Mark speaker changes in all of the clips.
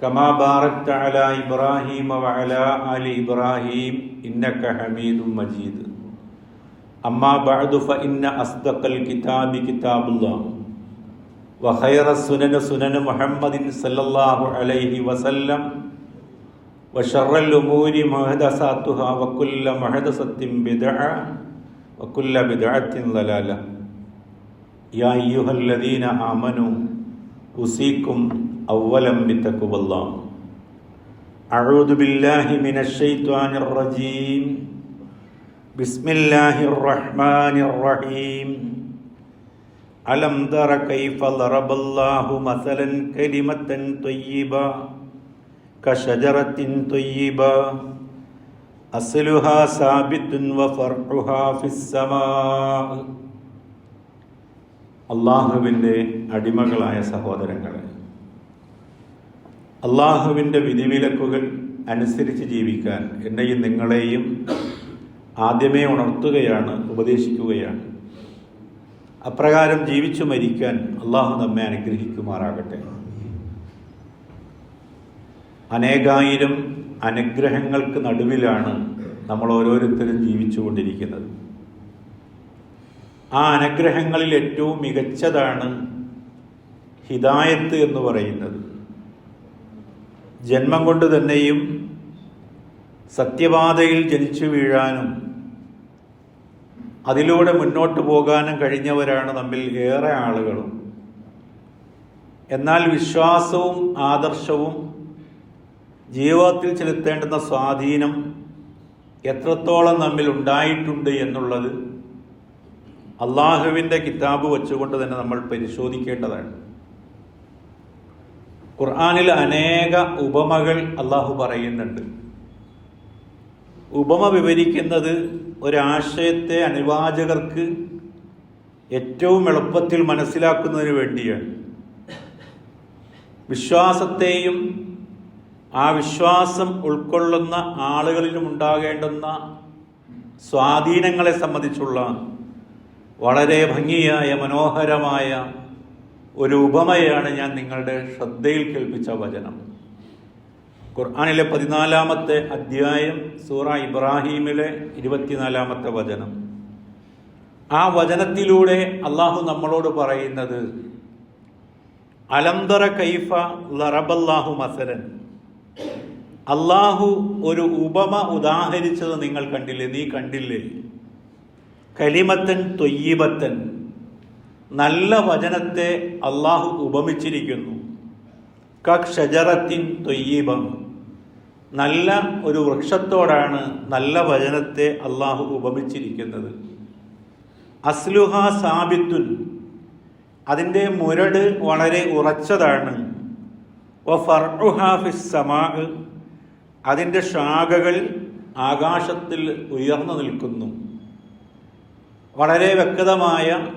Speaker 1: كما باركت على إبراهيم وعلى آل إبراهيم إنك حميد مجيد أما بعد فإن أصدق الكتاب كتاب الله وخير السنن سنن محمد صلى الله عليه وسلم وشر الأمور محدثاتها وكل محدثة بدعة وكل بدعة ضلالة يا أيها الذين آمنوا أوصيكم أولا بتقوى الله أعوذ بالله من الشيطان الرجيم بسم الله الرحمن الرحيم ألم تر كيف ضرب الله مثلا كلمة طيبة كشجرة طيبة أصلها ثابت وفرعها في السماء അള്ളാഹുവിൻ്റെ അടിമകളായ സഹോദരങ്ങളെ അള്ളാഹുവിന്റെ വിധിവിലക്കുകൾ അനുസരിച്ച് ജീവിക്കാൻ എന്നെയും നിങ്ങളെയും ആദ്യമേ ഉണർത്തുകയാണ് ഉപദേശിക്കുകയാണ്. അപ്രകാരം ജീവിച്ചു മരിക്കാൻ അള്ളാഹു നമ്മെ അനുഗ്രഹിക്കുമാറാകട്ടെ. അനേകായിരം അനുഗ്രഹങ്ങൾക്ക് നടുവിലാണ് നമ്മൾ ഓരോരുത്തരും ജീവിച്ചുകൊണ്ടിരിക്കുന്നത്. ആ അനുഗ്രഹങ്ങളിൽ ഏറ്റവും മികച്ചതാണ് ഹിദായത്ത് എന്ന് പറയുന്നത്. ജന്മം കൊണ്ട് തന്നെയും സത്യപാതയിൽ ജനിച്ചു വീഴാനും അതിലൂടെ മുന്നോട്ട് പോകാനും കഴിഞ്ഞവരാണ് നമ്മിൽ ഏറെ ആളുകളും. എന്നാൽ വിശ്വാസവും ആദർശവും ജീവിതത്തിൽ ചെലുത്തേണ്ടുന്ന സ്വാധീനം എത്രത്തോളം നമ്മിൽ ഉണ്ടായിട്ടുണ്ട് എന്നുള്ളത് അള്ളാഹുവിന്റെ കിതാബ് വെച്ചുകൊണ്ട് തന്നെ നമ്മൾ പരിശോധിക്കേണ്ടതാണ്. ഖുർആാനിൽ അനേക ഉപമകൾ അള്ളാഹു പറയുന്നുണ്ട്. ഉപമ വിവരിക്കുന്നത് ഒരാശയത്തെ അനുവാചകർക്ക് ഏറ്റവും എളുപ്പത്തിൽ മനസ്സിലാക്കുന്നതിന് വേണ്ടിയാണ്. വിശ്വാസത്തെയും ആ വിശ്വാസം ഉൾക്കൊള്ളുന്ന ആളുകളിലും ഉണ്ടാകേണ്ടുന്ന സ്വാധീനങ്ങളെ സംബന്ധിച്ചുള്ള വളരെ ഭംഗിയായ മനോഹരമായ ഒരു ഉപമയാണ് ഞാൻ നിങ്ങളുടെ ശ്രദ്ധയിൽ കേൾപ്പിച്ച വചനം. ഖുർആാനിലെ പതിനാലാമത്തെ അധ്യായം സൂറ ഇബ്രാഹീമിലെ ഇരുപത്തിനാലാമത്തെ വചനം. ആ വചനത്തിലൂടെ അള്ളാഹു നമ്മളോട് പറയുന്നത് അലംതറ കൈഫ ലറബല്ലാഹു മസരൻ അള്ളാഹു ഒരു ഉപമ ഉദാഹരിച്ചത് നിങ്ങൾ കണ്ടില്ലേ? നീ കണ്ടില്ലേ? കലിമത്തൻ തൊയ്യബത്തൻ. നല്ല വചനത്തെ അള്ളാഹു ഉപമിച്ചിരിക്കുന്നു. കക്ഷജറത്തിൻ ഷജറത്തിൻ തൊയ്യബം. നല്ല ഒരു വൃക്ഷത്തോടാണ് നല്ല വചനത്തെ അള്ളാഹു ഉപമിച്ചിരിക്കുന്നത്. അസ്ലുഹ സാബിത്തുൻ. അതിന്റെ മുരട് വളരെ ഉറച്ചതാണ്. സമാ അതിന്റെ ശാഖകൾ ആകാശത്തിൽ ഉയർന്നു നിൽക്കുന്നു. വളരെ വ്യക്തമായ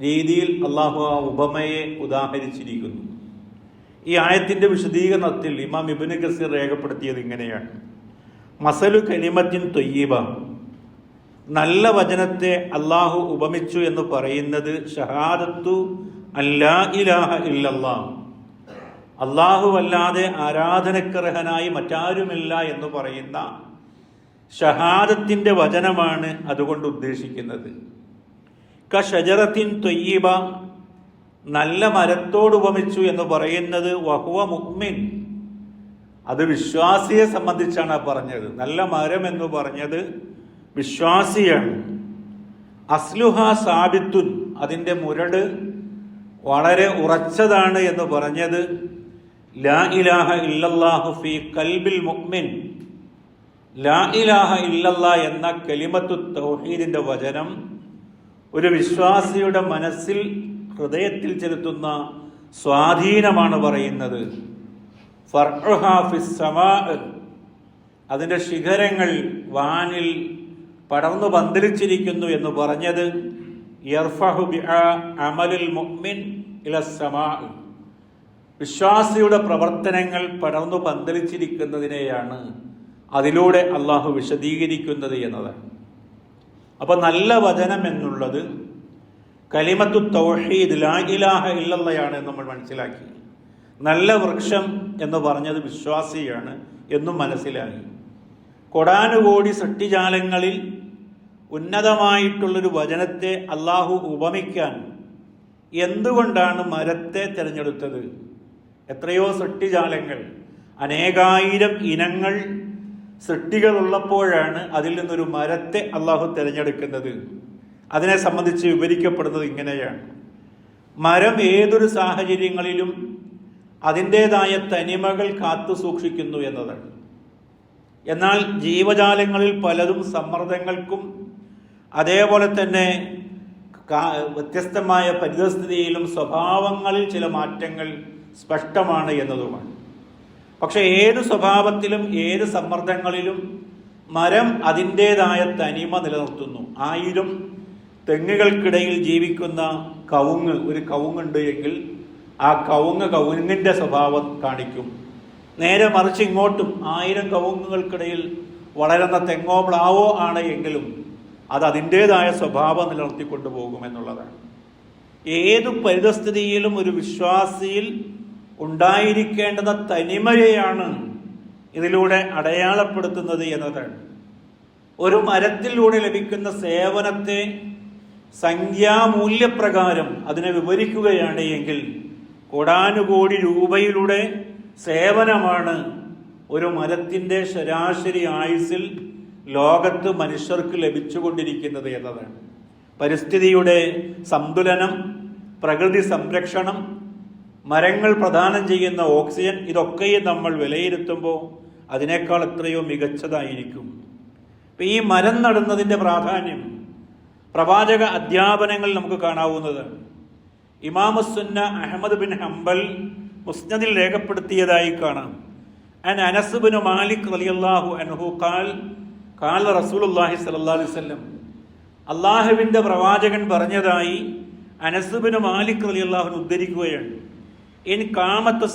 Speaker 1: രീതിയിൽ അള്ളാഹു ആ ഉപമയെ ഉദാഹരിച്ചിരിക്കുന്നു. ഈ ആയത്തിന്റെ വിശദീകരണത്തിൽ ഇമാം ഇബിന് കസീർ രേഖപ്പെടുത്തിയത് ഇങ്ങനെയാണ്. മസലു കനിമത്തിൻ തൊയ്യബ. നല്ല വചനത്തെ അള്ളാഹു ഉപമിച്ചു എന്ന് പറയുന്നത് ഷഹാദത്തു അല്ലാ ഇലാഹ ഇല്ലല്ലാ. അള്ളാഹു അല്ലാതെ ആരാധനക്കർഹനായി മറ്റാരുമില്ല എന്ന് പറയുന്ന ഷഹാദത്തിന്റെ വചനമാണ് അതുകൊണ്ട് ഉദ്ദേശിക്കുന്നത്. ക തൊയ്യബ നല്ല മരത്തോട് ഉപമിച്ചു എന്ന് പറയുന്നത് വഹുവ മുഹ്മിൻ അത് വിശ്വാസിയെ സംബന്ധിച്ചാണ് പറഞ്ഞത്. നല്ല മരം എന്ന് പറഞ്ഞത് വിശ്വാസിയാണ്. അസ്ലുഹ സാബിത്തുൻ അതിന്റെ മുരട് വളരെ ഉറച്ചതാണ് എന്ന് പറഞ്ഞത്. ലാ ഇലാഹ ഇല്ലല്ലാഹു ഫി കൽബിൽ മുഅ്മിൻ. ലാ ഇലാഹ ഇല്ലല്ലാ എന്ന കലിമത്തു തൗഹീദിന്റെ വചനം ഒരു വിശ്വാസിയുടെ മനസ്സിൽ ഹൃദയത്തിൽ ചെലുത്തുന്ന സ്വാധീനമാണ് പറയുന്നത്. അതിന്റെ ശിഖരങ്ങൾ വാനിൽ പടർന്നു പന്തലിച്ചിരിക്കുന്നു എന്ന് പറഞ്ഞത് മുഅ്മിൻ വിശ്വാസിയുടെ പ്രവർത്തനങ്ങൾ പടർന്നു പന്തലിച്ചിരിക്കുന്നതിനെയാണ് അതിലൂടെ അള്ളാഹു വിശദീകരിക്കുന്നത് എന്നതാണ് അപ്പൊ നല്ല വചനം എന്നുള്ളത് കലിമത്തു തൗഹീദ് ലാ ഇലാഹ നമ്മൾ മനസ്സിലാക്കി. നല്ല വൃക്ഷം എന്ന് പറഞ്ഞത് വിശ്വാസിയാണ് എന്നും മനസ്സിലായി. കൊടാനുകോടി സൃഷ്ടിജാലങ്ങളിൽ ഉന്നതമായിട്ടുള്ളൊരു വചനത്തെ അള്ളാഹു ഉപമിക്കാൻ എന്തുകൊണ്ടാണ് മരത്തെ തിരഞ്ഞെടുത്തത്? എത്രയോ സൃഷ്ടിജാലങ്ങൾ അനേകായിരം ഇനങ്ങൾ സൃഷ്ടികൾ ഉള്ളപ്പോഴാണ് അതിൽ നിന്നൊരു മരത്തെ അള്ളാഹു തിരഞ്ഞെടുക്കുന്നത്. അതിനെ സംബന്ധിച്ച് വിവരിക്കപ്പെടുന്നത് ഇങ്ങനെയാണ്. മരം ഏതൊരു സാഹചര്യങ്ങളിലും അതിന്റെതായ തനിമകൾ കാത്തു സൂക്ഷിക്കുന്നു എന്നതാണ്. എന്നാൽ ജീവജാലങ്ങളിൽ പലതും സമ്മർദ്ദങ്ങൾക്കും അതേപോലെ തന്നെ വ്യത്യസ്തമായ പരിതസ്ഥിതിയിലും സ്വഭാവങ്ങളിൽ ചില മാറ്റങ്ങൾ സ്പഷ്ടമാണ് എന്നതുമാണ്. പക്ഷെ ഏത് സ്വഭാവത്തിലും ഏത് സമ്മർദ്ദങ്ങളിലും മരം അതിന്റെതായ തനിമ നിലനിർത്തുന്നു. ആയിരം തെങ്ങുകൾക്കിടയിൽ ജീവിക്കുന്ന കവുങ്ങ് ഒരു കവുങ്ങുണ്ട് എങ്കിൽ ആ കവുങ്ങ് കവുങ്ങിന്റെ സ്വഭാവം കാണിക്കും. നേരെ മറിച്ച് ഇങ്ങോട്ടും ആയിരം കവുങ്ങുകൾക്കിടയിൽ വളരുന്ന തെങ്ങോ പ്ലാവോ ആണ് എങ്കിലും അത് അതിന്റെതായ സ്വഭാവം നിലനിർത്തിക്കൊണ്ടു പോകുമെന്നുള്ളതാണ് ഏതു പരിതസ്ഥിതിയിലും ഒരു വിശ്വാസിയിൽ ഉണ്ടായിരിക്കേണ്ടുന്ന തനിമയെയാണ് ഇതിലൂടെ അടയാളപ്പെടുത്തുന്നത് എന്നതാണ്. ഒരു മരത്തിലൂടെ ലഭിക്കുന്ന സേവനത്തെ സംഖ്യാമൂല്യപ്രകാരം അതിനെ വിവരിക്കുകയാണ് എങ്കിൽ കോടാനുകോടി രൂപയിലൂടെ സേവനമാണ് ഒരു മരത്തിന്റെ ശരാശരി ആയുസിൽ ലോകത്ത് മനുഷ്യർക്ക് ലഭിച്ചുകൊണ്ടിരിക്കുന്നത് എന്നതാണ്. പരിസ്ഥിതിയുടെ സന്തുലനം പ്രകൃതി സംരക്ഷണം മരങ്ങൾ പ്രദാനം ചെയ്യുന്ന ഓക്സിജൻ ഇതൊക്കെയും നമ്മൾ വിലയിരുത്തുമ്പോൾ അതിനേക്കാൾ എത്രയോ മികച്ചതായിരിക്കും. ഇപ്പം ഈ മരം നടുന്നതിന്റെ പ്രാധാന്യം പ്രവാചക അധ്യാപനങ്ങളിൽ നമുക്ക് കാണാവുന്നതാണ് ഇമാമുസുന്ന അഹമ്മദ് ബിൻ ഹംബൽ മുസ്നദിൽ രേഖപ്പെടുത്തിയതായി കാണാം. അൻ അനസ് ബിൻ മാലിക് റളിയല്ലാഹു അൻഹു കാൽ കാൽ റസൂലുള്ളാഹി സ്വല്ലല്ലാഹു അലൈഹി വസല്ലം. അള്ളാഹുവിന്റെ പ്രവാചകൻ പറഞ്ഞതായി അനസ് ബിൻ മാലിക് റളിയല്ലാഹു ഉദ്ധരിക്കുകയാണ്. ഇൻ കാമത്ത്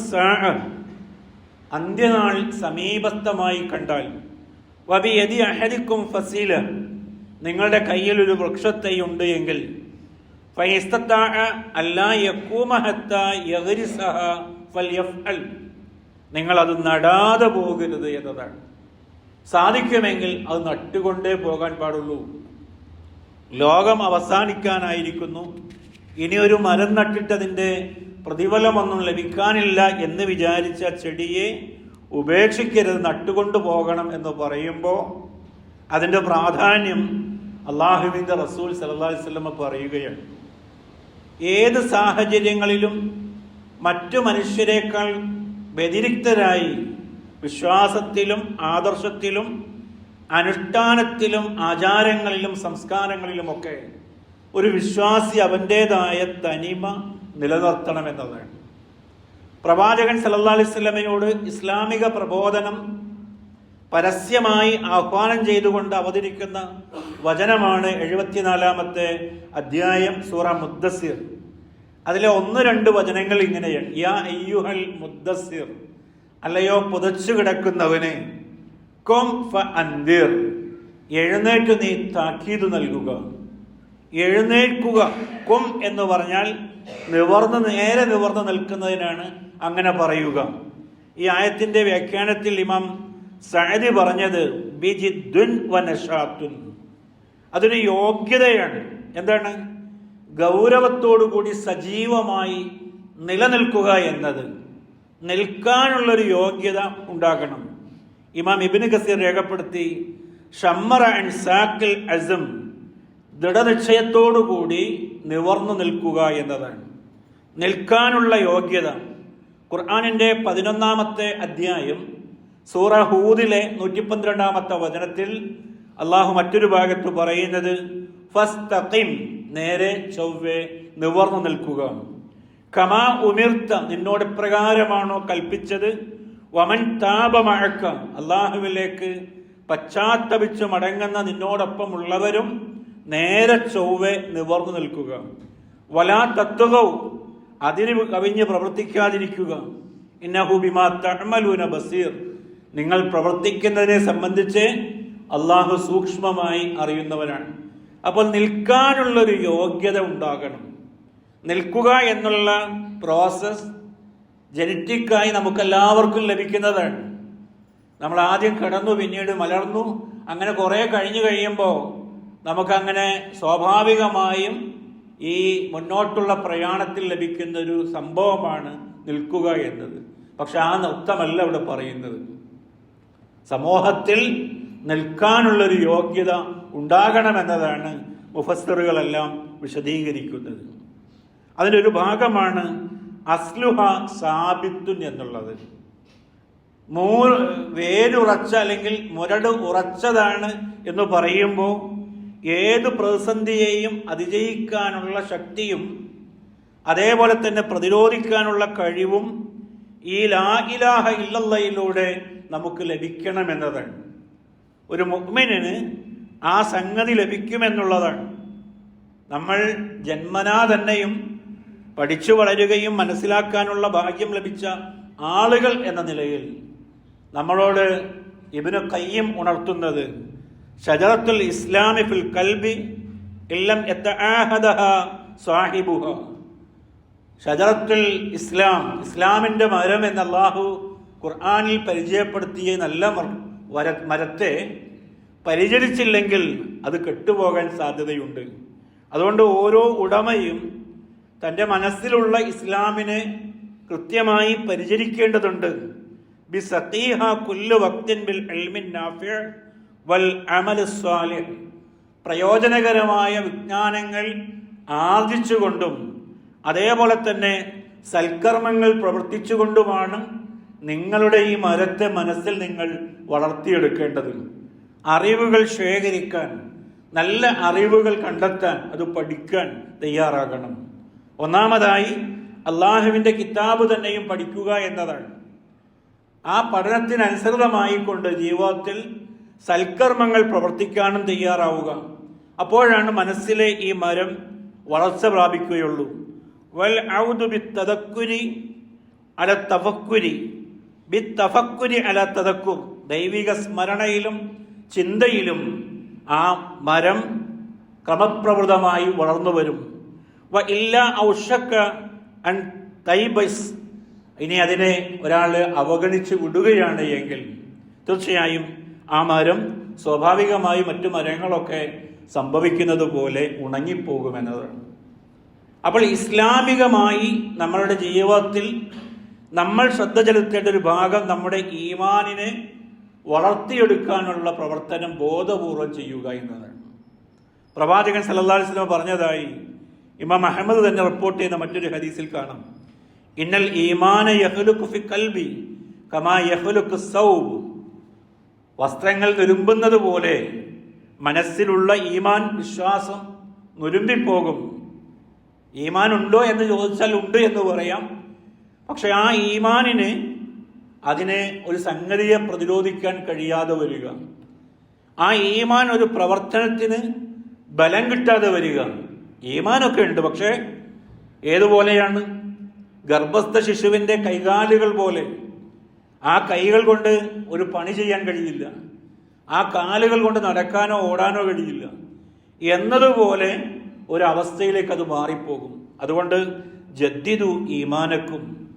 Speaker 1: അന്ത്യനാൾ സമീപസ്ഥമായി കണ്ടാൽ. വബി യതി അഹരിക്കും ഫസീല നിങ്ങളുടെ കയ്യിൽ ഒരു വൃക്ഷത്തൈയുണ്ട് എങ്കിൽ. അത് നടാതെ പോകരുത് എന്നതാണ്. സാധിക്കുമെങ്കിൽ അത് നട്ടുകൊണ്ടേ പോകാൻ പാടുള്ളൂ. ലോകം അവസാനിക്കാനായിരിക്കുന്നു. ഇനി ഒരു മരം നട്ടിട്ടതിന്റെ പ്രതിഫലമൊന്നും ലഭിക്കാനില്ല എന്ന് വിചാരിച്ച ചെടിയെ ഉപേക്ഷിക്കരുത് നട്ടുകൊണ്ട് പോകണം എന്ന് പറയുമ്പോൾ അതിന്റെ പ്രാധാന്യം അള്ളാഹുവിന്റെ റസൂൽ സല്ലല്ലാഹു അലൈഹി വസല്ലമ പറയുകയാണ്. ഏത് സാഹചര്യങ്ങളിലും മറ്റു മനുഷ്യരെക്കാൾ വ്യതിരിക്തരായി വിശ്വാസത്തിലും ആദർശത്തിലും അനുഷ്ഠാനത്തിലും ആചാരങ്ങളിലും സംസ്കാരങ്ങളിലുമൊക്കെ ഒരു വിശ്വാസി അവന്റേതായ തനിമ നിലനിർത്തണമെന്നതാണ് പ്രവാചകൻ വസല്ലമയോട് ഇസ്ലാമിക പ്രബോധനം പരസ്യമായി ആഹ്വാനം ചെയ്തുകൊണ്ട് അവതരിക്കുന്ന വചനമാണ് എഴുപത്തിനാലാമത്തെ അധ്യായം സൂറ മുദ്ദസിർ അതിലെ ഒന്ന് രണ്ട് വചനങ്ങൾ ഇങ്ങനെയാണ്. യാ അയ്യുഹൽ മുദ്ദസിർ അല്ലയോ പുതച്ചു കിടക്കുന്നവനെ കോം ഫ അന്തിർ എഴുന്നേറ്റ് നീ താക്കീത് നൽകുക. എഴുന്നേൽക്കുക. കും എന്ന് പറഞ്ഞാൽ നിവർന്ന് നേരെ നിവർന്ന് നിൽക്കുന്നതിനാണ് അങ്ങനെ പറയുക. ഈ ആയത്തിന്റെ വ്യാഖ്യാനത്തിൽ ഇമാം സഅദി പറഞ്ഞത് ബിജിദ്ദുൻ വനഷാത്തുൻ അതൊരു യോഗ്യതയാണ്. എന്താണ്? ഗൗരവത്തോടുകൂടി സജീവമായി നിലനിൽക്കുക എന്നത്.
Speaker 2: നിൽക്കാനുള്ളൊരു യോഗ്യത ഉണ്ടാക്കണം ഇമാം ഇബിന് കസീർ രേഖപ്പെടുത്തി ഷമ്മറ ആൻഡ് സാക്കിൽ അസം. ദൃഢനിശ്ചയത്തോടുകൂടി നിവർന്നു നിൽക്കുക എന്നതാണ്. നിൽക്കാനുള്ള യോഗ്യത. ഖുർആാനിന്റെ പതിനൊന്നാമത്തെ അധ്യായം സൂറ ഹൂദിലെ നൂറ്റി പന്ത്രണ്ടാമത്തെ വചനത്തിൽ അള്ളാഹു മറ്റൊരു ഭാഗത്ത് പറയുന്നത് ഫസ്തഖിം നേരെ ചൊവ്വെ നിവർന്നു നിൽക്കുക. കമാ ഉമിർത്ത നിന്നോട് പ്രകാരമാണോ കൽപ്പിച്ചത്? വമൻ താപമഴക്ക അള്ളാഹുവിലേക്ക് പശ്ചാത്തപിച്ച് മടങ്ങുന്ന നിന്നോടൊപ്പം ഉള്ളവരും നേരെ ചൊവ്വെ നിവർന്നു നിൽക്കുക. വലാ തത്വവും അതിന് കവിഞ്ഞ് പ്രവർത്തിക്കാതിരിക്കുക. ഇന്നഹു ബിമാ തഅമലൂന ബസീർ. നിങ്ങൾ പ്രവർത്തിക്കുന്നതിനെ സംബന്ധിച്ച് അള്ളാഹു സൂക്ഷ്മമായി അറിയുന്നവനാണ്. അപ്പോൾ നിൽക്കാനുള്ളൊരു യോഗ്യത ഉണ്ടാകണം. നിൽക്കുക എന്നുള്ള പ്രോസസ് ജനറ്റിക്കായി നമുക്കെല്ലാവർക്കും ലഭിക്കുന്നതാണ്. നമ്മൾ ആദ്യം കിടന്നു പിന്നീട് മലർന്നു അങ്ങനെ കുറേ കഴിഞ്ഞു കഴിയുമ്പോൾ നമുക്കങ്ങനെ സ്വാഭാവികമായും ഈ മുന്നോട്ടുള്ള പ്രയാണത്തിൽ ലഭിക്കുന്ന ഒരു സംഭവമാണ് നിൽക്കുക എന്നത്. പക്ഷെ ആ നൃത്തമല്ല ഇവിടെ പറയുന്നത്. സമൂഹത്തിൽ നിൽക്കാനുള്ളൊരു യോഗ്യത ഉണ്ടാകണമെന്നതാണ് മുഫസ്തറുകളെല്ലാം വിശദീകരിക്കുന്നത്. അതിലൊരു ഭാഗമാണ് അസ്ലുഹ സാബിത്തുൻ എന്നുള്ളത്. മൂ വേരുറച്ച അല്ലെങ്കിൽ മുരട് ഉറച്ചതാണ് എന്ന് പറയുമ്പോൾ ഏത് പ്രതിസന്ധിയെയും അതിജയിക്കാനുള്ള ശക്തിയും അതേപോലെ തന്നെ പ്രതിരോധിക്കാനുള്ള കഴിവും ഈ ലാ ഇലാഹ നമുക്ക് ലഭിക്കണമെന്നതാണ്. ഒരു മുഗ്മിനിന് ആ സംഗതി ലഭിക്കുമെന്നുള്ളതാണ്. നമ്മൾ ജന്മനാ തന്നെയും പഠിച്ചു വളരുകയും മനസ്സിലാക്കാനുള്ള ഭാഗ്യം ലഭിച്ച ആളുകൾ എന്ന നിലയിൽ നമ്മളോട് ഇബിന് കയ്യും ഉണർത്തുന്നത് ഷജറത്തുൽ ഇസ്ലാമി ഫിൽ കൽബി ഇല്ലം സാഹിബുഹ. ഷജറത്തുൽ ഇസ്ലാം ഇസ്ലാമിന്റെ മരം എന്ന അള്ളാഹു ഖുർആാനിൽ പരിചയപ്പെടുത്തിയ നല്ല വര- മരത്തെ പരിചരിച്ചില്ലെങ്കിൽ അത് കെട്ടുപോകാൻ സാധ്യതയുണ്ട്. അതുകൊണ്ട് ഓരോ ഉടമയും തന്റെ മനസ്സിലുള്ള ഇസ്ലാമിനെ കൃത്യമായി പരിചരിക്കേണ്ടതുണ്ട്. ബി സത്തീഹ കുല്ലു വക്തിൻ ബിൽ എൽമിൻ നാഫിഅ. വൽ അമൽ സ്വാലിഹ് പ്രയോജനകരമായ വിജ്ഞാനങ്ങൾ ആർജിച്ചുകൊണ്ടും അതേപോലെ തന്നെ സൽക്കർമ്മങ്ങൾ പ്രവർത്തിച്ചുകൊണ്ടുമാണ് നിങ്ങളുടെ ഈ മരത്തെ മനസ്സിൽ നിങ്ങൾ വളർത്തിയെടുക്കേണ്ടത്. അറിവുകൾ ശേഖരിക്കാൻ നല്ല അറിവുകൾ കണ്ടെത്താൻ അത് പഠിക്കാൻ തയ്യാറാകണം. ഒന്നാമതായി അള്ളാഹുവിന്റെ കിതാബ് തന്നെയും പഠിക്കുക എന്നതാണ്. ആ പഠനത്തിനനുസൃതമായിക്കൊണ്ട് ജീവിതത്തിൽ സൽക്കർമ്മങ്ങൾ പ്രവർത്തിക്കാനും തയ്യാറാവുക. അപ്പോഴാണ് മനസ്സിലെ ഈ മരം വളർച്ച പ്രാപിക്കുകയുള്ളൂ. വൽ ഔദു ബി തദക്കുരി അല തഫക്കുരി. ബി തഫക്കുരി അല തദക്കുർ. ദൈവിക സ്മരണയിലും ചിന്തയിലും ആ മരം ക്രമപ്രവൃതമായി വളർന്നു വരും. വ ഇല്ല ഔഷക്ക അൻ തൈബസ്. ഇനി അതിനെ ഒരാൾ അവഗണിച്ച് വിടുകയാണ് എങ്കിൽ തീർച്ചയായും ആ മരം സ്വാഭാവികമായി മറ്റു മരങ്ങളൊക്കെ സംഭവിക്കുന്നത് പോലെ ഉണങ്ങിപ്പോകുമെന്നതാണ് അപ്പോൾ ഇസ്ലാമികമായി നമ്മളുടെ ജീവിതത്തിൽ നമ്മൾ ശ്രദ്ധ ചെലുത്തേണ്ട ഒരു ഭാഗം നമ്മുടെ ഈമാനിനെ വളർത്തിയെടുക്കാനുള്ള പ്രവർത്തനം ബോധപൂർവം ചെയ്യുക എന്നതാണ് പ്രവാചകൻ സല്ലല്ലാഹു അലൈഹി വസല്ലം പറഞ്ഞതായി ഇമാം അഹമ്മദ് തന്നെ റിപ്പോർട്ട് ചെയ്യുന്ന മറ്റൊരു ഹദീസിൽ കാണാം. ഇന്നൽ ഈമാന യഹ്ലുക്കു ഫി കൽബി കമാ യഹ്ലുക്കു സൗബ് വസ്ത്രങ്ങൾ നുരുമ്പുന്നത് പോലെ മനസ്സിലുള്ള ഈമാൻ വിശ്വാസം നുരുമ്പിപ്പോകും ഈമാൻ ഉണ്ടോ എന്ന് ചോദിച്ചാൽ ഉണ്ട് എന്ന് പറയാം. പക്ഷെ ആ ഈമാനിന് അതിനെ ഒരു സംഗതിയെ പ്രതിരോധിക്കാൻ കഴിയാതെ വരിക. ആ ഈമാൻ ഒരു പ്രവർത്തനത്തിന് ബലം കിട്ടാതെ വരിക. ഈമാനൊക്കെ ഉണ്ട് പക്ഷേ ഏതുപോലെയാണ്? ഗർഭസ്ഥ ശിശുവിന്റെ കൈകാലുകൾ പോലെ ആ കൈകൾ കൊണ്ട് ഒരു പണി ചെയ്യാൻ കഴിയില്ല. ആ കാലുകൾ കൊണ്ട് നടക്കാനോ ഓടാനോ കഴിയില്ല. എന്നതുപോലെ ഒരവസ്ഥയിലേക്ക് അത് മാറിപ്പോകും. അതുകൊണ്ട് ജദ്ദിദു ഈമാനക്കും.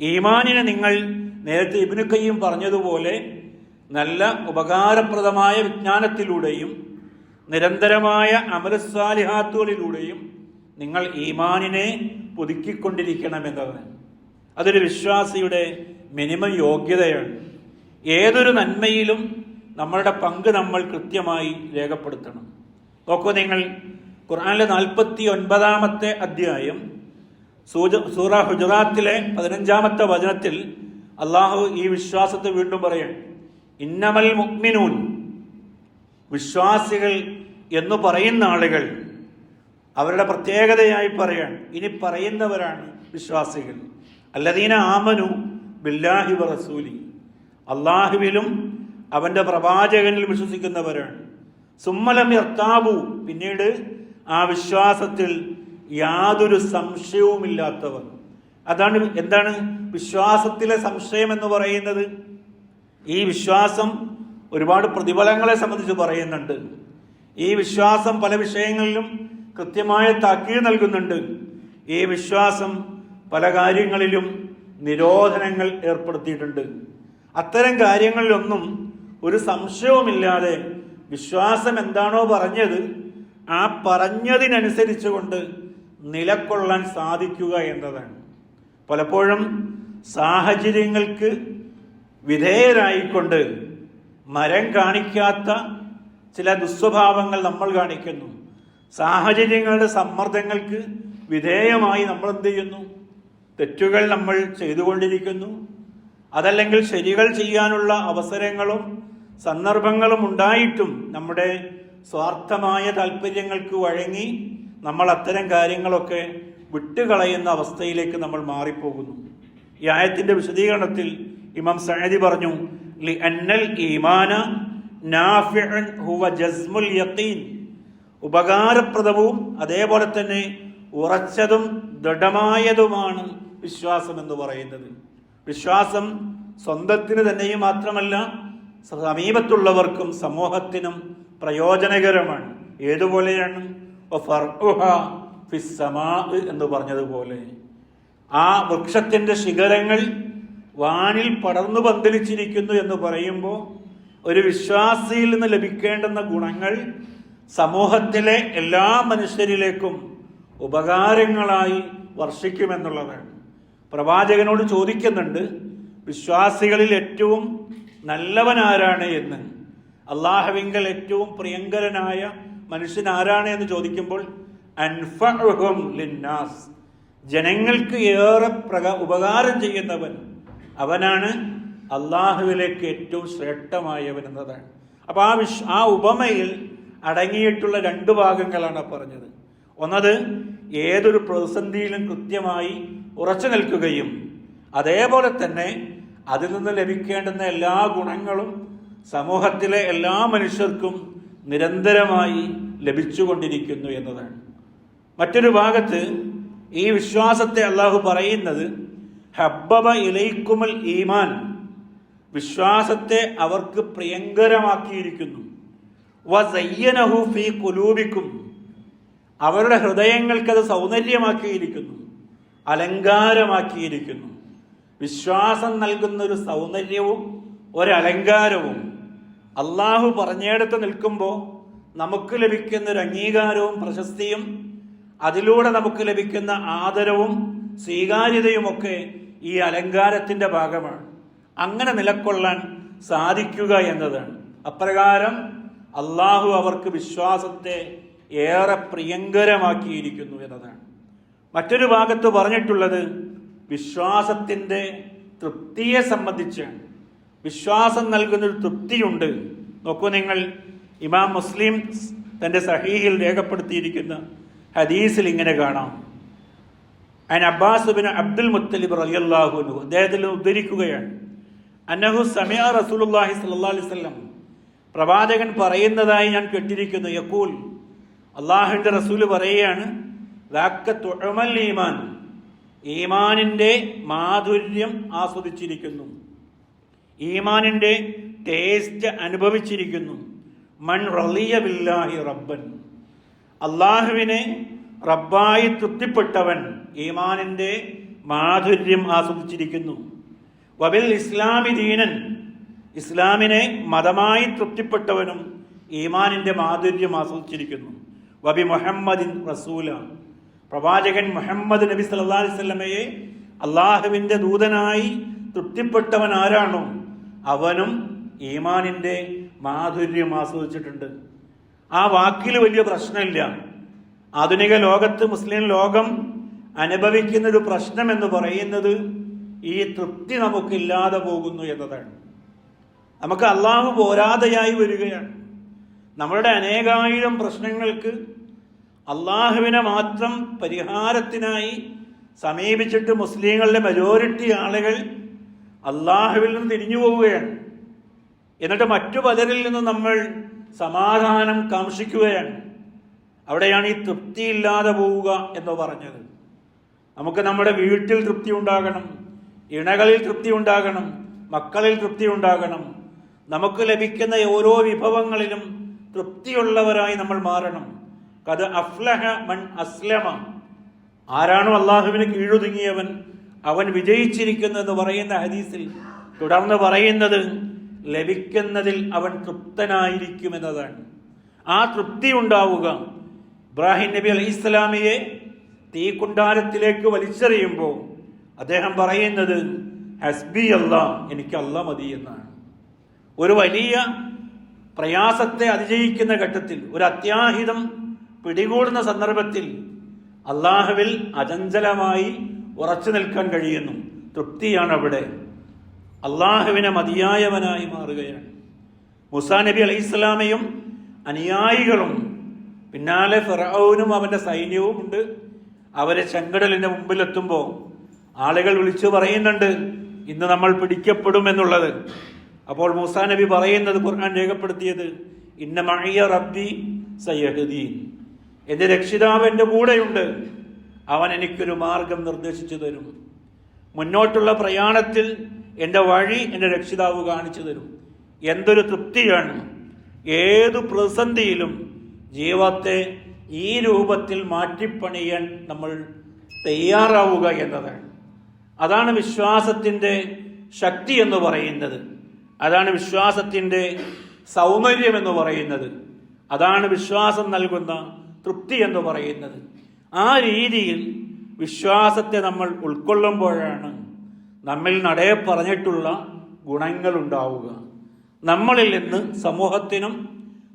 Speaker 2: ഈമാനിനെ നിങ്ങൾ നേരത്തെ ഇബിനുക്കയ്യും പറഞ്ഞതുപോലെ നല്ല ഉപകാരപ്രദമായ വിജ്ഞാനത്തിലൂടെയും നിരന്തരമായ അമലസാലിഹാത്തുകളിലൂടെയും നിങ്ങൾ ഈമാനിനെ പുതുക്കിക്കൊണ്ടിരിക്കണമെന്നതാണ്. അതൊരു വിശ്വാസിയുടെ മിനിമം യോഗ്യതയാണ്. ഏതൊരു നന്മയിലും നമ്മളുടെ പങ്ക് നമ്മൾ കൃത്യമായി രേഖപ്പെടുത്തണം. നോക്കൂ നിങ്ങൾ ഖുർആനിലെ നാൽപ്പത്തി ഒൻപതാമത്തെ അധ്യായം സൂജ സൂറ ഹുജറാത്തിലെ പതിനഞ്ചാമത്തെ വചനത്തിൽ അള്ളാഹു ഈ വിശ്വാസത്തെ വീണ്ടും പറയാണ്. ഇന്നമൽ മുക്മിനൂൻ വിശ്വാസികൾ എന്ന് പറയുന്ന ആളുകൾ അവരുടെ പ്രത്യേകതയായി പറയാൻ ഇനി പറയുന്നവരാണ് വിശ്വാസികൾ. അല്ലദീന ആമനു ബില്ലാഹി റസൂലി. അള്ളാഹുവിലും അവന്റെ പ്രവാചകനിൽ വിശ്വസിക്കുന്നവരാണ്. സുമ്മലം യർത്താബു പിന്നീട് ആ വിശ്വാസത്തിൽ യാതൊരു സംശയവുമില്ലാത്തവർ. അതാണ് എന്താണ് വിശ്വാസത്തിലെ സംശയം എന്ന് പറയുന്നത്? ഈ വിശ്വാസം ഒരുപാട് പ്രതിഫലങ്ങളെ സംബന്ധിച്ച് പറയുന്നുണ്ട്. ഈ വിശ്വാസം പല വിഷയങ്ങളിലും കൃത്യമായ താക്കീത് നൽകുന്നുണ്ട്. ഈ വിശ്വാസം പല കാര്യങ്ങളിലും നിരോധനങ്ങൾ ഏർപ്പെടുത്തിയിട്ടുണ്ട്. അത്തരം കാര്യങ്ങളിലൊന്നും ഒരു സംശയവുമില്ലാതെ വിശ്വാസം എന്താണോ പറഞ്ഞത് ആ പറഞ്ഞതിനനുസരിച്ചുകൊണ്ട് നിലക്കൊള്ളാൻ സാധിക്കുക എന്നതാണ്. പലപ്പോഴും സാഹചര്യങ്ങൾക്ക് വിധേയരായിക്കൊണ്ട് മരം കാണിക്കാത്ത ചില ദുസ്വഭാവങ്ങൾ നമ്മൾ കാണിക്കുന്നു. സാഹചര്യങ്ങളുടെ സമ്മർദ്ദങ്ങൾക്ക് വിധേയമായി നമ്മൾ എന്ത് ചെയ്യുന്നു? തെറ്റുകൾ നമ്മൾ ചെയ്തുകൊണ്ടിരിക്കുന്നു. അതല്ലെങ്കിൽ ശരികൾ ചെയ്യാനുള്ള അവസരങ്ങളും സന്ദർഭങ്ങളും ഉണ്ടായിട്ടും നമ്മുടെ സ്വാർത്ഥമായ താല്പര്യങ്ങൾക്ക് വഴങ്ങി നമ്മൾ അത്തരം കാര്യങ്ങളൊക്കെ വിട്ടുകളയുന്ന അവസ്ഥയിലേക്ക് നമ്മൾ മാറിപ്പോകുന്നു. ഈ ആയത്തിന്റെ വിശദീകരണത്തിൽ ഇമാം സഹദി പറഞ്ഞു ലി അന്നൽ ഈമാന ഹുവ ജസ്മുൽ ഉപകാരപ്രദവും അതേപോലെ തന്നെ ഉറച്ചതും ദൃഢമായതുമാണ് വിശ്വാസം എന്ന് പറയുന്നത്. വിശ്വാസം സ്വന്തത്തിന് തന്നെയും മാത്രമല്ല സമീപത്തുള്ളവർക്കും സമൂഹത്തിനും പ്രയോജനകരമാണ്. ഏതുപോലെയാണ്? എന്ന് പറഞ്ഞതുപോലെ. ആ വൃക്ഷത്തിന്റെ ശിഖരങ്ങൾ വാനിൽ പടർന്നു പന്തലിച്ചിരിക്കുന്നു എന്ന് പറയുമ്പോൾ ഒരു വിശ്വാസിയിൽ നിന്ന് ലഭിക്കേണ്ടുന്ന ഗുണങ്ങൾ സമൂഹത്തിലെ എല്ലാ മനുഷ്യരിലേക്കും ഉപകാരങ്ങളായി വർഷിക്കുമെന്നുള്ളതാണ്. പ്രവാചകനോട് ചോദിക്കുന്നുണ്ട് വിശ്വാസികളിൽ ഏറ്റവും നല്ലവൻ ആരാണ് എന്ന്? അള്ളാഹുവിങ്കൽ ഏറ്റവും പ്രിയങ്കരനായ മനുഷ്യൻ ആരാണ് എന്ന് ചോദിക്കുമ്പോൾ ലിന്നാസ്. ജനങ്ങൾക്ക് ഏറെ പ്രക ഉപകാരം ചെയ്യുന്നവൻ അവനാണ് അള്ളാഹുവിലേക്ക് ഏറ്റവും ശ്രേഷ്ഠമായവൻ എന്നതാണ്. അപ്പൊ ആ വിശ് ആ ഉപമയിൽ അടങ്ങിയിട്ടുള്ള രണ്ട് ഭാഗങ്ങളാണ് പറഞ്ഞത്. ഒന്നത് ഏതൊരു പ്രതിസന്ധിയിലും കൃത്യമായി ഉറച്ചു നിൽക്കുകയും അതേപോലെ തന്നെ അതിൽ നിന്ന് ലഭിക്കേണ്ടുന്ന എല്ലാ ഗുണങ്ങളും സമൂഹത്തിലെ എല്ലാ മനുഷ്യർക്കും നിരന്തരമായി ലഭിച്ചുകൊണ്ടിരിക്കുന്നു എന്നതാണ്. മറ്റൊരു ഭാഗത്ത് ഈ വിശ്വാസത്തെ അള്ളാഹു പറയുന്നത് ഹബ്ബബ ഇലൈക്കുമൽ ഈമാൻ വിശ്വാസത്തെ അവർക്ക് പ്രിയങ്കരമാക്കിയിരിക്കുന്നു. വസയ്യനഹു ഫീ കുലൂബിക്കും അവരുടെ ഹൃദയങ്ങൾക്കത് സൗന്ദര്യമാക്കിയിരിക്കുന്നു. അലങ്കാരമാക്കിയിരിക്കുന്നു. വിശ്വാസം നൽകുന്ന ഒരു സൗന്ദര്യവും ഒരലങ്കാരവും അള്ളാഹു പറഞ്ഞെടുത്ത് നിൽക്കുമ്പോൾ നമുക്ക് ലഭിക്കുന്ന ഒരു അംഗീകാരവും പ്രശസ്തിയും അതിലൂടെ നമുക്ക് ലഭിക്കുന്ന ആദരവും സ്വീകാര്യതയുമൊക്കെ ഈ അലങ്കാരത്തിന്റെ ഭാഗമാണ്. അങ്ങനെ നിലക്കൊള്ളാൻ സാധിക്കുക എന്നതാണ്. അപ്രകാരം അള്ളാഹു അവർക്ക് വിശ്വാസത്തെ ഏറെ പ്രിയങ്കരമാക്കിയിരിക്കുന്നു എന്നതാണ്. മറ്റൊരു ഭാഗത്ത് പറഞ്ഞിട്ടുള്ളത് വിശ്വാസത്തിന്റെ തൃപ്തിയെ സംബന്ധിച്ചാണ് വിശ്വാസം നൽകുന്നൊരു തൃപ്തിയുണ്ട്. നോക്കൂ നിങ്ങൾ ഇമാം മുസ്ലിം തന്റെ സഹീഹിൽ രേഖപ്പെടുത്തിയിരിക്കുന്ന ഹദീസിൽ ഇങ്ങനെ കാണാം. അൻ അബ്ബാസ് ബിൻ അബ്ദുൽ മുത്തലിബ് റളിയല്ലാഹു അൻഹു അദ്ദേഹത്തിൽ ഉദ്ധരിക്കുകയാണ്. അന്നഹു സമയ റസൂലുള്ളാഹി സ്വല്ലല്ലാഹി അലൈഹി വസല്ലം പ്രവാചകൻ പറയുന്നതായി ഞാൻ കേട്ടിരിക്കുന്നു. യക്കൂൽ അള്ളാഹുവിന്റെ റസൂൽ പറയുകയാണ് "ദാക്ക തുഅമൽ ഈമാൻ. ഈമാനിന്റെ മാധുര്യം ആസ്വദിച്ചിരിക്കുന്നു. ഈമാനിന്റെ ടേസ്റ്റ് അനുഭവിച്ചിരിക്കുന്നു. മൺ റളിയ ബില്ലാഹി റബ്ബൻ. അള്ളാഹുവിനെ റബ്ബായി തൃപ്തിപ്പെട്ടവൻ ഈമാനിന്റെ മാധുര്യം ആസ്വദിച്ചിരിക്കുന്നു. വബിൽ ഇസ്ലാമി ദീനൻ. ഇസ്ലാമിനെ മതമായി തൃപ്തിപ്പെട്ടവനും ഈമാനിന്റെ മാധുര്യം ആസ്വദിച്ചിരിക്കുന്നു. വബി മുഹമ്മദിൻ റസൂല പ്രവാചകൻ മുഹമ്മദ് നബി സല്ലല്ലാഹു അലൈഹി വസല്ലമയെ അള്ളാഹുവിന്റെ ദൂതനായി തൃപ്തിപ്പെട്ടവൻ ആരാണോ അവനും ഈമാനിന്റെ മാധുര്യം ആസ്വദിച്ചിട്ടുണ്ട്. ആ വാക്കിൽ വലിയ പ്രശ്നമില്ല. ആധുനിക ലോകത്ത് മുസ്ലിം ലോകം അനുഭവിക്കുന്ന ഒരു പ്രശ്നം എന്ന് പറയുന്നത് ഈ തൃപ്തി നമുക്കില്ലാതെ പോകുന്നു എന്നതാണ്. നമുക്ക് അള്ളാഹു പോരാതെയായി വരികയാണ്. നമ്മളുടെ അനേകായിരം പ്രശ്നങ്ങൾക്ക് അള്ളാഹുവിനെ മാത്രം പരിഹാരത്തിനായി സമീപിച്ചിട്ട് മുസ്ലിങ്ങളുടെ മെജോറിറ്റി ആളുകൾ അള്ളാഹുവിൽ നിന്ന് തിരിഞ്ഞു പോവുകയാണ്. എന്നിട്ട് മറ്റു പലരിൽ നിന്ന് നമ്മൾ സമാധാനം കാംഷിക്കുകയാണ് അവിടെയാണ് ഈ തൃപ്തിയില്ലാതെ പോവുക എന്ന് പറഞ്ഞത്. നമുക്ക് നമ്മുടെ വീട്ടിൽ തൃപ്തി ഉണ്ടാകണം ഇണകളിൽ തൃപ്തി ഉണ്ടാകണം മക്കളിൽ തൃപ്തി ഉണ്ടാകണം. നമുക്ക് ലഭിക്കുന്ന ഓരോ വിഭവങ്ങളിലും തൃപ്തിയുള്ളവരായി നമ്മൾ മാറണം. കത് അഫ്ലഹ മൺ അസ്ലമ. ആരാണോ അള്ളാഹുവിന് കീഴൊതുങ്ങിയവൻ അവൻ വിജയിച്ചിരിക്കുന്നു എന്ന് പറയുന്ന ഹദീസിൽ തുടർന്ന് പറയുന്നത് ലഭിക്കുന്നതിൽ അവൻ തൃപ്തനായിരിക്കും തൃപ്തനായിരിക്കുമെന്നതാണ്. ആ തൃപ്തി ഉണ്ടാവുക. ഇബ്രാഹിം നബി അലൈഹി ഇസ്ലാമിയെ തീക്കുണ്ടാരത്തിലേക്ക് വലിച്ചെറിയുമ്പോൾ അദ്ദേഹം പറയുന്നത് ഹസ്ബി അല്ല എനിക്ക് അല്ല മതി എന്നാണ്. ഒരു വലിയ പ്രയാസത്തെ അതിജയിക്കുന്ന ഘട്ടത്തിൽ ഒരു അത്യാഹിതം പിടികൂടുന്ന സന്ദർഭത്തിൽ അള്ളാഹുവിൽ അചഞ്ചലമായി ഉറച്ചു നിൽക്കാൻ കഴിയുന്നു. തൃപ്തിയാണ് അവിടെ. അള്ളാഹുവിനെ മതിയായവനായി മാറുകയാണ്. മുസാ നബി അലൈഹി ഇസ്ലാമയും അനുയായികളും പിന്നാലെ ഫിറൌനും അവന്റെ സൈന്യവും ഉണ്ട്. അവരെ ചെങ്കടലിന്റെ മുമ്പിലെത്തുമ്പോൾ ആളുകൾ വിളിച്ചു പറയുന്നുണ്ട് ഇന്ന് നമ്മൾ പിടിക്കപ്പെടും എന്നുള്ളത് അപ്പോൾ മൂസാ നബി പറയുന്നത് ഖുർആൻ രേഖപ്പെടുത്തിയത് ഇന്ന മഴയ റബ്ബി സയ്യഹദീൻ എന്റെ രക്ഷിതാവ് എന്റെ കൂടെയുണ്ട്. അവൻ എനിക്കൊരു മാർഗം നിർദ്ദേശിച്ചു തരും. മുന്നോട്ടുള്ള പ്രയാണത്തിൽ എന്റെ വഴി എന്റെ രക്ഷിതാവ് കാണിച്ചു തരും. എന്തൊരു തൃപ്തിയാണ്. ഏതു പ്രതിസന്ധിയിലും ജീവത്തെ ഈ രൂപത്തിൽ മാറ്റിപ്പണിയാൻ നമ്മൾ തയ്യാറാവുക എന്നതാണ്. അതാണ് വിശ്വാസത്തിന്റെ ശക്തി എന്ന് പറയുന്നത്. അതാണ് വിശ്വാസത്തിന്റെ സൗന്ദര്യം എന്ന് പറയുന്നത്. അതാണ് വിശ്വാസം നൽകുന്ന തൃപ്തി എന്ന് പറയുന്നത്. ആ രീതിയിൽ വിശ്വാസത്തെ നമ്മൾ ഉൾക്കൊള്ളുമ്പോഴാണ് നമ്മിൽ നടയെ പറഞ്ഞിട്ടുള്ള ഗുണങ്ങൾ ഉണ്ടാവുക നമ്മളിൽ നിന്ന് സമൂഹത്തിനും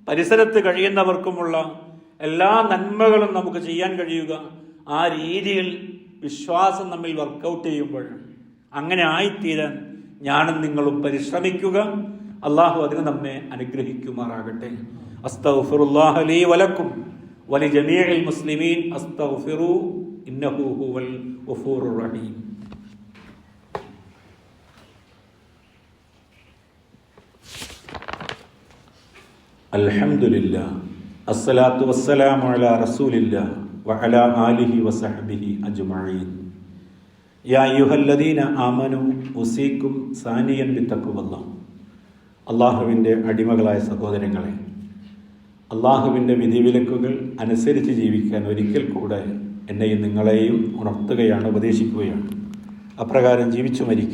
Speaker 2: പരിസരത്ത് കഴിയുന്നവർക്കുമുള്ള എല്ലാ നന്മകളും നമുക്ക് ചെയ്യാൻ കഴിയുക. ആ രീതിയിൽ വിശ്വാസം നമ്മിൽ വർക്കൗട്ട് ചെയ്യുമ്പോഴാണ്. അങ്ങനെ ആയിത്തീരാൻ ഞാനും നിങ്ങളും പരിശ്രമിക്കുക. അള്ളാഹു അതിന് നമ്മെ അനുഗ്രഹിക്കുമാറാകട്ടെ. അസ്തഗ്ഫിറുല്ലാഹ ലീ വലക്കും വലി ജമീഅൽ മുസ്ലിമീൻ അസ്തഗ്ഫിറു ഇന്നഹു ഹുവൽ ഗഫൂറുർ റഹീം. അൽഹംദുലില്ല അസ്സലാത്തു വസ്സലാമു അലാ റസൂലില്ലാ വഅലാ ആലിഹി വസഹബിഹി അജ്മഈൻ. യാ അയ്യുഹല്ലദീന ആമനു ഉസീക്കും സാനിയൻ ബിത്തഖ്വല്ലാ. അള്ളാഹുവിന്റെ അടിമകളായ സഹോദരങ്ങളെ അള്ളാഹുവിന്റെ വിധിവിലക്കുകൾ അനുസരിച്ച് ജീവിക്കാൻ ഒരിക്കൽ കൂടെ എന്നെയും നിങ്ങളെയും ഉണർത്തുകയാണ് ഉപദേശിക്കുകയാണ്. അപ്രകാരം ജീവിച്ചു മരിക്കും.